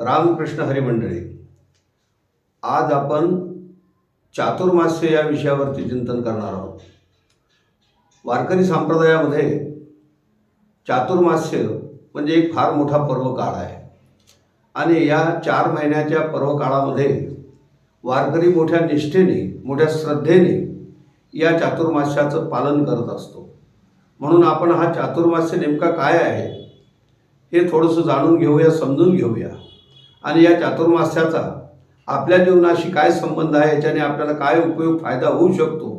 रामकृष्ण हरिमंडळी आज आपण चातुर्मास्य या विषयावरती चिंतन करणार आहोत. वारकरी संप्रदायामध्ये चातुर्मास्य म्हणजे एक फार मोठा पर्वकाळ आहे. आणि या चार महिन्याच्या पर्वकाळामध्ये वारकरी मोठ्या निष्ठेने मोठ्या श्रद्धेने या चातुर्मास्याचं पालन करत असतो. म्हणून आपण हा चातुर्मास्य नेमका काय आहे हे थोडंसं जाणून घेऊया समजून घेऊया. आणि या चातुर्मास्याचा आपल्या जीवनाशी काय संबंध आहे याच्याने आपल्याला काय उपयोग फायदा होऊ शकतो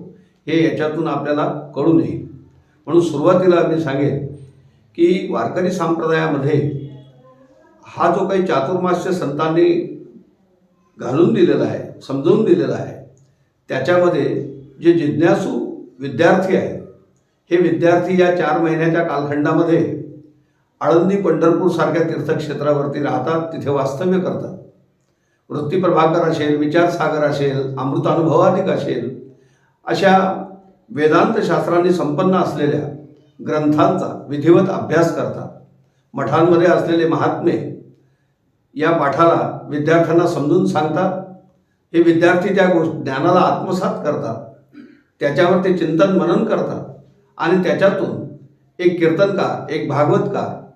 हे याच्यातून आपल्याला कळून येईल म्हणून सुरुवातीला मी सांगेन की वारकरी संप्रदायामध्ये हा जो काही चातुर्मास्य संतांनी घालून दिलेला आहे समजवून दिलेला आहे त्याच्यामध्ये जे जिज्ञासू विद्यार्थी आहेत हे विद्यार्थी या चार महिन्याच्या कालखंडामध्ये आळंदी पंढरपूर सारख्या तीर्थक्षेत्रावरती राहतात तिथे वास्तव्य करतात. वृत्तीप्रभाकर असेल विचारसागर असेल अमृतानुभवाधिक असेल अशा वेदांत शास्त्रांनी संपन्न असलेल्या ग्रंथांचा विधिवत अभ्यास करतात. मठांमध्ये असलेले महात्मे या पाठाला विद्यार्थ्यांना समजून सांगतात. हे विद्यार्थी त्या गोष्ट ज्ञानाला आत्मसात करतात. त्याच्यावर ते चिंतन मनन करतात. आणि त्याच्यातून एक कीर्तनकार एक भागवतकार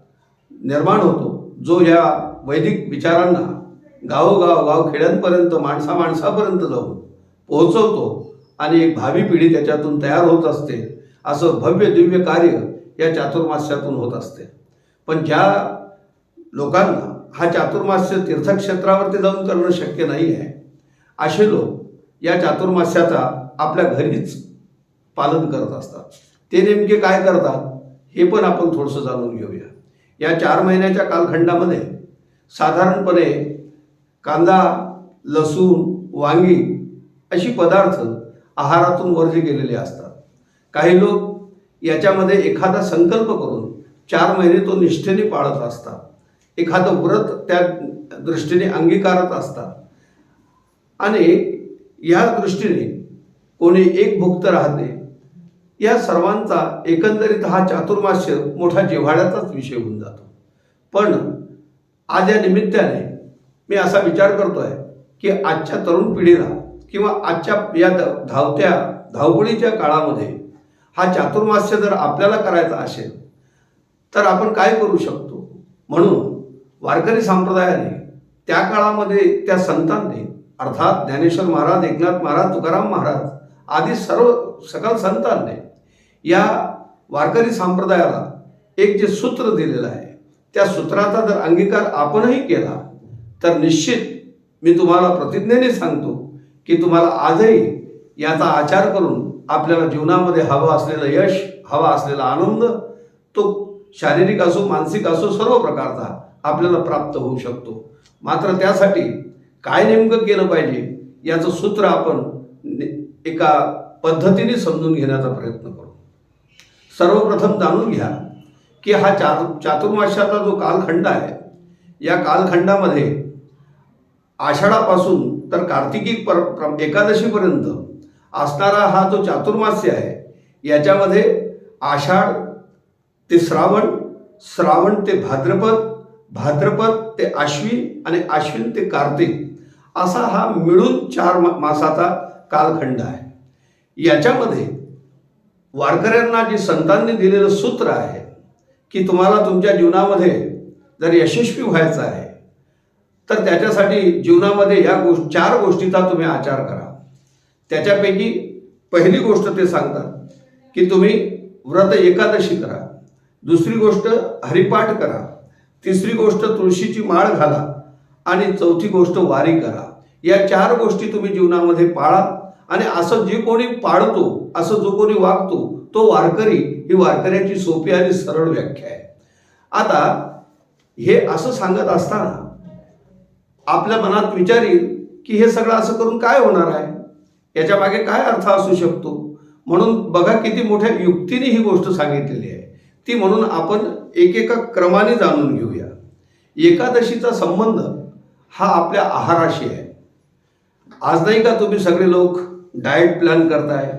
निर्माण होतो. जो या वैदिक विचारांना गावोगाव गाव खेड्यांपर्यंत माणसा माणसापर्यंत जाऊन पोहोचवतो आणि एक भावी पिढी त्याच्यातून तयार होत असते असं भव्य दिव्य कार्य या चातुर्मास्यातून होत असते. पण ज्या लोकांना हा चातुर्मास्य तीर्थक्षेत्रावरती जाऊन करणं शक्य नाही आहे असे लोक या चातुर्मास्याचा आपल्या घरीच पालन करत असतात. ते नेमके काय करतात हे पण आपण थोडंसं जाणून घेऊया. या चार महिन्याच्या कालखंडामध्ये साधारणपणे कांदा लसूण वांगी अशी पदार्थ आहारातून वर्ज केलेले असतात. काही लोक याच्यामध्ये एखादा संकल्प करून चार महिने तो निष्ठेने पाळत असतात. एखादं व्रत त्या दृष्टीने अंगीकारत असतात. आणि या दृष्टीने कोणी एक भुक्त राहते या सर्वांचा एकंदरीत हा चातुर्मास्य मोठा जिव्हाळ्याचाच विषय होऊन जातो. पण आज या निमित्ताने मी असा विचार करतोय की आजच्या तरुण पिढीला किंवा आजच्या या धावत्या धावपळीच्या काळामध्ये हा चातुर्मास्य जर आपल्याला करायचा असेल तर आपण काय करू शकतो? म्हणून वारकरी संप्रदायाने त्या काळामध्ये त्या संतांनी अर्थात ज्ञानेश्वर महाराज एकनाथ महाराज तुकाराम महाराज आदी सर्व सकल संतांनी या वारकरी संप्रदायाला एक जे सूत्र दिलेलं आहे त्या सूत्राचा जर अंगीकार आपणही केला तर निश्चित मी तुम्हाला प्रतिज्ञेने सांगतो की तुम्हाला आजही याचा आचार करून आपल्याला जीवनामध्ये हवं असलेलं यश हवा असलेला आनंद तो शारीरिक असो मानसिक असो सर्व प्रकारचा आपल्याला प्राप्त होऊ शकतो. मात्र त्यासाठी काय नेमकं केलं पाहिजे याचं सूत्र आपण एका पद्धतीने समजून घेण्याचा प्रयत्न करू. सर्वप्रथम जाणून घ्या की हा चातु चातुर्माशाचा जो कालखंड आहे या कालखंडामध्ये आषाढापासून तर कार्तिकी पर प्र- एकादशीपर्यंत असणारा हा जो चातुर्मास्य आहे याच्यामध्ये आषाढ ते श्रावण श्रावण ते भाद्रपद भाद्रपद ते आश्विन आणि आश्विन ते कार्तिक असा हा मिळून चार मा- मासाचा कालखंड आहे. याच्यामध्ये वारकऱ्यांना जे संतांनी दिलेलं सूत्र आहे की तुम्हाला तुमच्या जीवनामध्ये जर यशस्वी व्हायचं आहे तर त्याच्यासाठी जीवनामध्ये या गोष्ट चार गोष्टीचा तुम्ही आचार करा. त्याच्यापैकी पहिली गोष्ट ते सांगतात की तुम्ही व्रत एकादशी करा. दुसरी गोष्ट हरिपाठ करा. तिसरी गोष्ट तुळशीची माळ घाला. आणि चौथी गोष्ट वारी करा. या चार गोष्टी तुम्ही जीवनामध्ये पाळा. आणि असं जे कोणी पाळतो असं जो कोणी वागतो तो वारकरी ही वारकऱ्याची सोपी आणि सरळ व्याख्या आहे. आता हे असं सांगत असताना आपल्या मनात विचार येईल की हे सगळं असं करून काय होणार आहे? याच्या मागे काय अर्थ असू शकतो? म्हणून बघा किती मोठ्या युक्तीने ही गोष्ट सांगितलेली आहे. ती म्हणून आपण एकेका क्रमाने जाणून घेऊया. एकादशीचा संबंध हा आपल्या आहाराशी आहे. आज नाही का तुम्ही सगळे लोक डाएट प्लॅन करताय.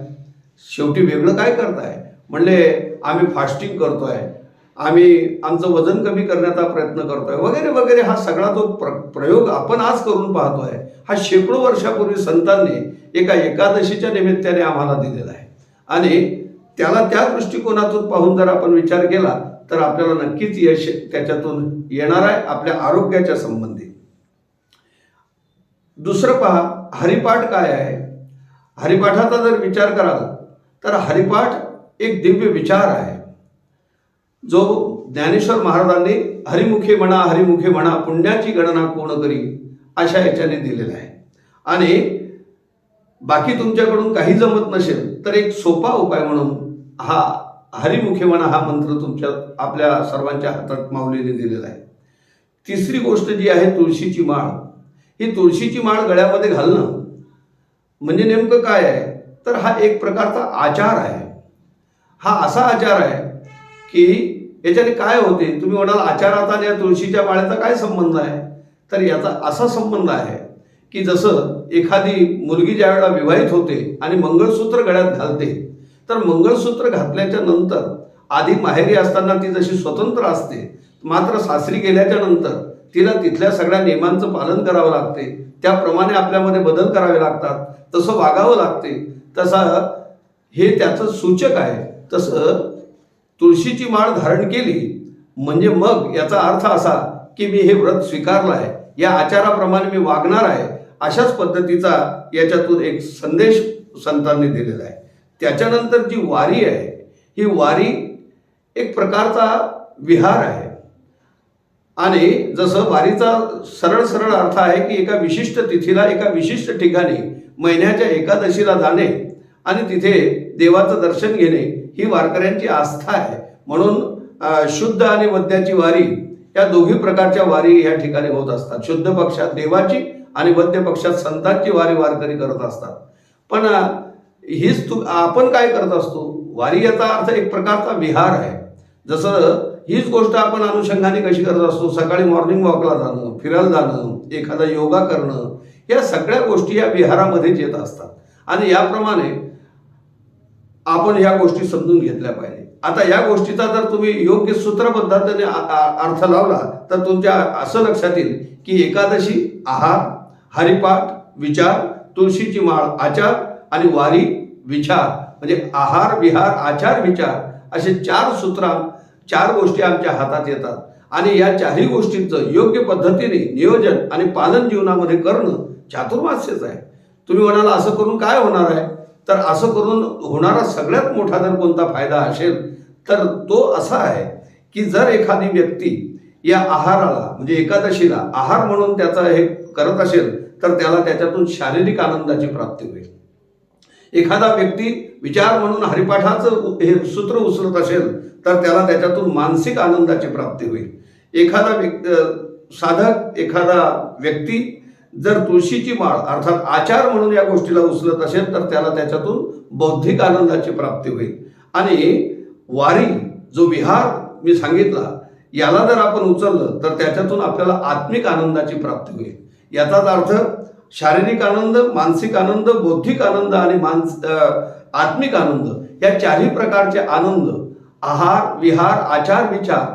शेवटी वेगळं काय करताय? म्हणले आम्ही फास्टिंग करतोय. आम्ही आमचं वजन कमी करण्याचा प्रयत्न करतोय. वगैरे वगैरे हा सगळा जो प्र प्रयोग आपण आज करून पाहतोय हा शेकडो वर्षापूर्वी संतांनी एका एकादशीच्या निमित्ताने आम्हाला दिलेला आहे. आणि त्याला त्या दृष्टिकोनातून पाहून जर आपण विचार केला तर आपल्याला नक्कीच यश त्याच्यातून येणार आहे आपल्या आरोग्याच्या संबंधी. दुसरं पहा हरिपाठ काय आहे? हरिपाठाचा जर विचार कराल तर हरिपाठ एक दिव्य विचार आहे. जो ज्ञानेश्वर महाराजांनी हरिमुखे म्हणा हरिमुखे म्हणा पुण्याची गणना कोण करी अशा याच्याने दिलेला आहे. आणि बाकी तुमच्याकडून काही जमत नसेल तर एक सोपा उपाय म्हणून हा हरिमुखे म्हणा हा मंत्र तुमच्या आपल्या सर्वांच्या हातात माऊलीने दिलेला आहे. तिसरी गोष्ट जी आहे तुळशीची माळ. ही तुळशीची माळ गळ्यामध्ये घालणं म्हणजे नेमकं काय आहे? तर हा एक प्रकारचा आचार आहे. हा असा आचार आहे की याच्याने काय होते? तुम्ही म्हणाल आचाराचा आणि या तुळशीच्या बाळ्याचा काय संबंध आहे? तर याचा असा संबंध आहे की जसं एखादी मुलगी ज्यावेळेला विवाहित होते आणि मंगळसूत्र गळ्यात घालते तर मंगळसूत्र घातल्याच्या नंतर आधी माहेरी असताना ती जशी स्वतंत्र असते मात्र सासरी गेल्याच्यानंतर तिला तिथल्या सगळ्या नियमांचं पालन करावं लागते. त्याप्रमाणे आपल्यामध्ये बदल करावे लागतात. तसं वागावं लागते. तसं हे त्याचं सूचक आहे. तसं तुळशीची माळ धारण केली म्हणजे मग याचा अर्थ असा की मी हे व्रत स्वीकारलं आहे. या आचाराप्रमाणे मी वागणार आहे. अशाच पद्धतीचा याच्यातून एक संदेश संतांनी दिलेला आहे. त्याच्यानंतर जी वारी आहे ही वारी एक प्रकारचा विहार आहे. आणि जसं वारीचा सरळ सरळ अर्थ आहे की एका विशिष्ट तिथीला एका विशिष्ट ठिकाणी महिन्याच्या एकादशीला जाणे आणि तिथे देवाचं दर्शन घेणे ही वारकऱ्यांची आस्था आहे. म्हणून शुद्ध आणि वद्याची वारी या दोघी प्रकारच्या वारी या ठिकाणी होत असतात. शुद्ध पक्षात देवाची आणि वद्य पक्षात संतांची वारी वारकरी करत असतात. पण हीच तू आपण काय करत असतो? वारी याचा अर्थ एक प्रकारचा विहार आहे. जसं हीच गोष्ट आपण अनुषंगाने कशी करत असतो? सकाळी मॉर्निंग वॉकला जाणं फिरायला जाणं एखादा योगा करणं या सगळ्या गोष्टी या विहारामध्येच येत असतात. आणि याप्रमाणे आपण या गोष्टी समजून घेतल्या पाहिजे. आता या गोष्टीचा जर तुम्ही योग्य सूत्रबद्धतेने आ- अर्थ लावला तर तुमच्या असं लक्षात येईल की एकादशी आहार हरिपाठ विचार तुळशीची माळ आचार आणि वारी विचार. म्हणजे आहार विहार आचार विचार असे चार सूत्र चार गोष्टी आमच्या हातात येतात. आणि या चारही गोष्टींचं योग्य पद्धतीने नियोजन आणि पालन जीवनामध्ये करणं चातुर्मास्यच आहे. तुम्ही म्हणाला असं करून काय होणार आहे? तर असं करून होणारा सगळ्यात मोठा जर कोणता फायदा असेल तर तो असा आहे की जर एखादी व्यक्ती या आहाराला म्हणजे एकादशीला आहार म्हणून त्याचा हे करत असेल तर त्याला त्याच्यातून शारीरिक आनंदाची प्राप्ती होईल. एखादा व्यक्ती विचार म्हणून हरिपाठाचं हे सूत्र उचलत असेल तर त्याला त्याच्यातून मानसिक आनंदाची प्राप्ती होईल. एखादा व्यक्ती साधक एखादा व्यक्ती जर तुळशीची माळ अर्थात आचार म्हणून या गोष्टीला उचलत असेल तर त्याला त्याच्यातून बौद्धिक आनंदाची प्राप्ती होईल. आणि वारी जो विहार मी सांगितला याला जर आपण उचललं तर त्याच्यातून आपल्याला आत्मिक आनंदाची प्राप्ती होईल. याचाच अर्थ शारीरिक आनंद मानसिक आनंद बौद्धिक आनंद आणि मानस आत्मिक आनंद या चारही प्रकारचे आनंद आहार विहार आचार विचार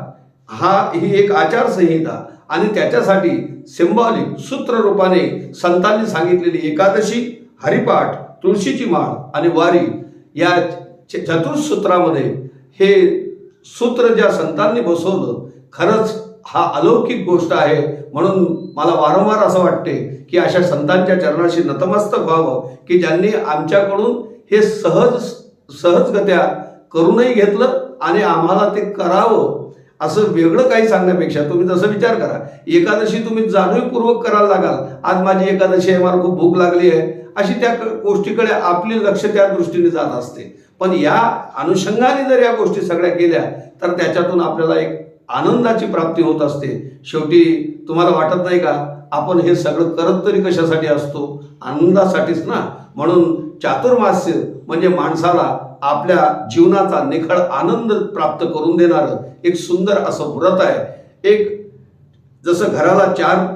हा ही एक आचारसंहिता आणि त्याच्यासाठी सिंबॉलिक सूत्ररूपाने संतांनी सांगितलेली एकादशी हरिपाठ तुळशीची माळ आणि वारी या च- चतुर्सूत्रामध्ये हे सूत्र ज्या संतांनी बसवलं खरंच हा अलौकिक गोष्ट आहे. म्हणून मला वारंवार असं वाटते की अशा संतांच्या चरणाशी नतमस्तक व्हावं की ज्यांनी आमच्याकडून हे सहज सहजगत्या करूनही घेतलं आणि आम्हाला ते करावं असं वेगळं काही सांगण्यापेक्षा तुम्ही जसं विचार करा. एकादशी तुम्ही जाणीवपूर्वक करायला लागाल. आज माझी एकादशी आहे मला खूप भूक लागली आहे. अशी त्या गोष्टीकडे आपले लक्ष त्या दृष्टीने जात असते. पण या अनुषंगाने जर या गोष्टी सगळ्या केल्या तर त्याच्यातून आपल्याला एक आनंदाची प्राप्ती होत असते. शेवटी तुम्हाला वाटत नाही का? आपण हे सगळं करत तरी कशासाठी असतो? आनंदासाठीच ना? म्हणून चातुर्मास्य म्हणजे माणसाला आपल्या जीवनाचा निखळ आनंद प्राप्त करून देणारं एक सुंदर असं व्रत आहे. एक जसं घराला चार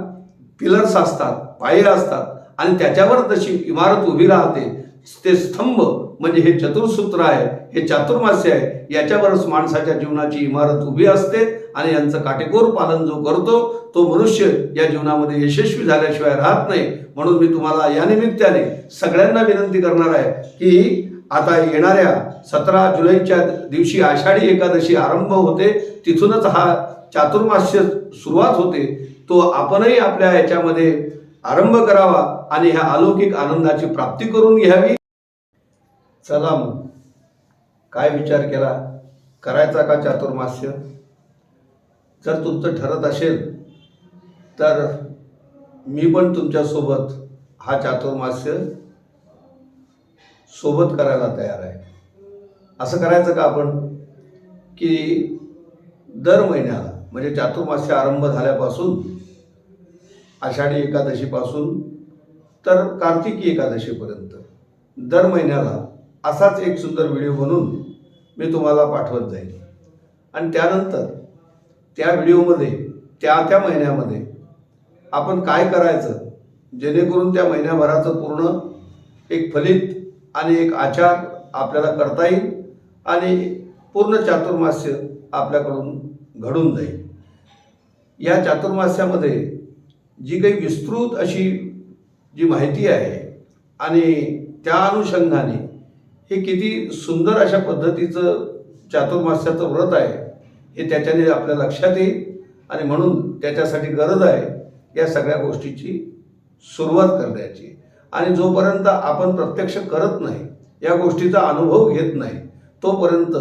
पिलर्स असतात पाये असतात आणि त्याच्यावर जशी इमारत उभी राहते ते स्तंभ म्हणजे हे चतुर्सूत्र आहे हे चातुर्मास्य आहे याच्यावरच माणसाच्या जीवनाची इमारत उभी असते आणि यांचं काटेकोर पालन जो करतो तो मनुष्य या जीवनामध्ये यशस्वी झाल्याशिवाय राहत नाही. म्हणून मी तुम्हाला या निमित्ताने सगळ्यांना विनंती करणार आहे की आता येणाऱ्या सतरा जुलैच्या दिवशी आषाढी एकादशी आरंभ होते तिथूनच हा चातुर्मास्य सुरुवात होते. तो आपणही आपल्या याच्यामध्ये आरंभ करावा. आणि ह्या अलौकिक आनंदाची प्राप्ती करून घ्यावी. चला मग. काय विचार केला? करायचा का चातुर्मास्य? जर तुमचं ठरत असेल तर मी पण तुमच्यासोबत हा चातुर्मास्य सोबत करायला तयार आहे. असं करायचं का आपण? की दर महिन्याला म्हणजे चातुर्मास्य आरंभ झाल्यापासून आषाढी एकादशीपासून तर कार्तिकी एकादशीपर्यंत दर महिन्याला असाच एक सुंदर व्हिडिओ बनवून मी तुम्हाला पाठवत जाईल आणि त्यानंतर त्या व्हिडिओमध्ये त्या त्या महिन्यामध्ये आपण काय करायचं? जेणेकरून त्या महिन्याभराचं पूर्ण एक फलित आणि एक आचार आपल्याला करता येईल आणि पूर्ण चातुर्मास्य आपल्याकडून घडून जाईल. या चातुर्मास्यामध्ये जी काही विस्तृत अशी जी माहिती आहे आणि त्या अनुषंगाने हे किती सुंदर अशा पद्धतीचं चातुर्मास्याचं व्रत आहे हे त्याच्याने आपल्या लक्षात येईल आणि म्हणून त्याच्यासाठी गरज आहे या सगळ्या गोष्टीची सुरुवात करण्याची. आणि जोपर्यंत आपण प्रत्यक्ष करत नाही या गोष्टीचा अनुभव घेत नाही तोपर्यंत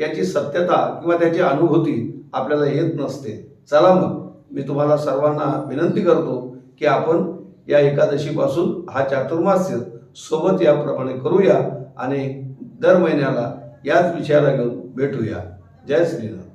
याची सत्यता किंवा त्याची अनुभूती आपल्याला येत नसते. चला मग मी तुम्हाला सर्वांना विनंती करतो की आपण या एकादशीपासून हा चातुर्मास्य सोबत याप्रमाणे करूया आणि दर महिन्याला याच विषयाला घेऊन भेटूया. जय श्रीराम